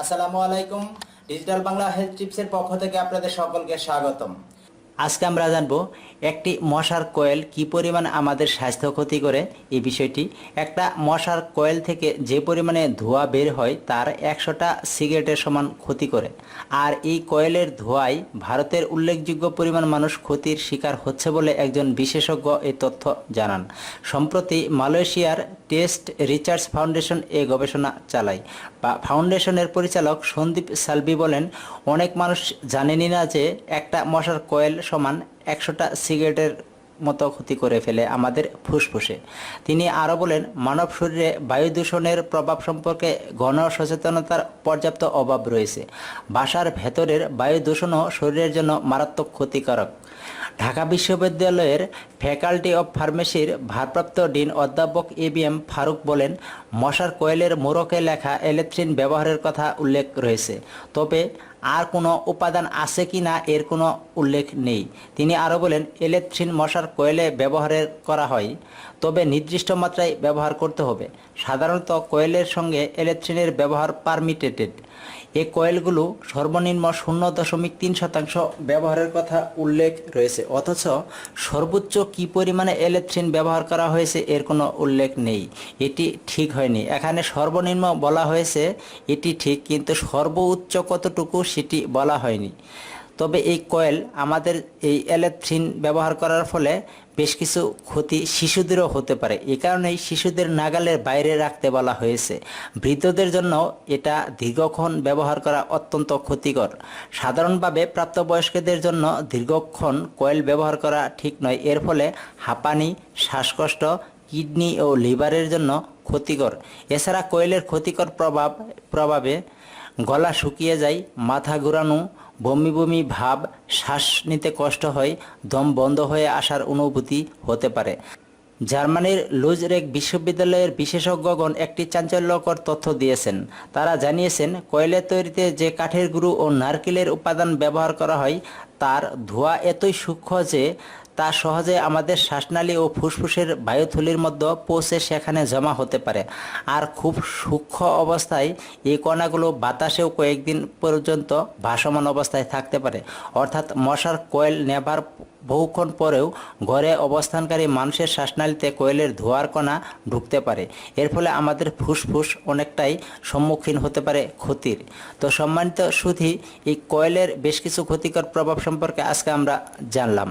আসসালামু আলাইকুম। Digital Bangla health টিপসের পক্ষ থেকে আপনাদের সকলকে স্বাগতম। আজকে আমরা জানব একটি মশার কয়েল কি পরিমাণ আমাদের স্বাস্থ্য ক্ষতি করে, এই বিষয়টি। একটা মশার কয়েল থেকে যে পরিমাণে ধোঁয়া বের হয়, তার একশোটা সিগারেটের সমান ক্ষতি করে। আর এই কয়েলের ধোঁয়ায় ভারতের উল্লেখযোগ্য পরিমাণ মানুষ ক্ষতির শিকার হচ্ছে বলে একজন বিশেষজ্ঞ এই তথ্য জানান। সম্প্রতি মালয়েশিয়ার টেস্ট রিসার্চ ফাউন্ডেশন এ গবেষণা চালায়। বা ফাউন্ডেশনের পরিচালক সন্দীপ সালবি বলেন, অনেক মানুষ জানেনই না যে একটা মশার কয়েল সমান একশোটা সিগারেটের মতো ক্ষতি করে ফেলে আমাদের ফুসফুসে। তিনি আরও বলেন, মানব শরীরে বায়ু দূষণের প্রভাব সম্পর্কে ঘন সচেতনতার পর্যাপ্ত অভাব রয়েছে। বাসার ভেতরের বায়ু দূষণও শরীরের জন্য মারাত্মক ক্ষতিকারক। ঢাকা বিশ্ববিদ্যালয়ের ফ্যাকাল্টি অব ফার্মেসির ভারপ্রাপ্ত ডিন অধ্যাপক এ বি এম ফারুক বলেন, মশার কোয়েলের মোড়কে লেখা এলেকট্রিন ব্যবহারের কথা উল্লেখ রয়েছে। তবে আর কোনো উপাদান আছে কি না এর কোনো উল্লেখ নেই। তিনি আরও বলেন ইলেকট্রিন মশার কোয়েলে ব্যবহারের করা হয়, তবে নির্দিষ্ট মাত্রায় ব্যবহার করতে হবে। সাধারণত কোয়েলের সঙ্গে ইলেকট্রিনের ব্যবহার পারমিটেটেড। এই কয়েলগুলো সর্বনিম্ন শূন্য দশমিক তিন শতাংশ ব্যবহারের কথা উল্লেখ রয়েছে। অথচ সর্বোচ্চ কি পরিমাণে এলেথ্রিন ব্যবহার করা হয়েছে এর কোনো উল্লেখ নেই। এটি ঠিক হয়নি। এখানে সর্বনিম্ন বলা হয়েছে এটি ঠিক, কিন্তু সর্বোচ্চ কতটুকু সেটি বলা হয়নি। তবে এই কয়েল আমাদের এই এলেথ্রিন ব্যবহার করার ফলে বেশ কিছু ক্ষতি শিশুদেরও হতে পারে। এই কারণেই শিশুদের নাগালের বাইরে রাখতে বলা হয়েছে। বৃদ্ধদের জন্য এটা দীর্ঘক্ষণ ব্যবহার করা অত্যন্ত ক্ষতিকর। সাধারণভাবে প্রাপ্তবয়স্কদের জন্য দীর্ঘক্ষণ কয়েল ব্যবহার করা ঠিক নয়। এর ফলে হাঁপানি, শ্বাসকষ্ট, কিডনি ও লিভারের জন্য ক্ষতিকর। এছাড়া কোয়েলের ক্ষতিকর প্রভাব প্রভাবে গলা শুকিয়ে যায়, মাথা ঘোরানো বমি বমি ভাব, শ্বাস নিতে কষ্ট হয়, দম বন্ধ হয়ে আসার অনুভূতি হতে পারে। জার্মানির লুজরেক বিশ্ববিদ্যালয়ের বিশেষজ্ঞগণ একটি চাঞ্চল্যকর তথ্য দিয়েছেন। তারা জানিয়েছেন, কয়লা তৈরিতে যে কাঠের গুঁড়ো ও নারকেলের উপাদান ব্যবহার করা হয়, তার ধোঁয়া এতই সূক্ষ্ম যে তা সহজে আমাদের শ্বাসনালী ও ফুসফুসের বায়ুথলির মধ্যে পৌঁছে সেখানে জমা হতে পারে। আর খুব সূক্ষ্ম অবস্থায় এই কণাগুলো বাতাসেও কয়েকদিন পর্যন্ত ভাসমান অবস্থায় থাকতে পারে। অর্থাৎ মশার কয়েল নেবার বহুক্ষণ পরেও ঘরে অবস্থানকারী মানুষের শ্বাসনালীতে কোয়েলের ধোয়ার কণা ঢুকতে পারে। এর ফলে আমাদের ফুসফুস অনেকটাই সম্মুখীন হতে পারে ক্ষতির। তো সম্মানিত সুধি, এই কয়েলের বেশ কিছু ক্ষতিকর প্রভাব সম্পর্কে আজকে আমরা জানলাম।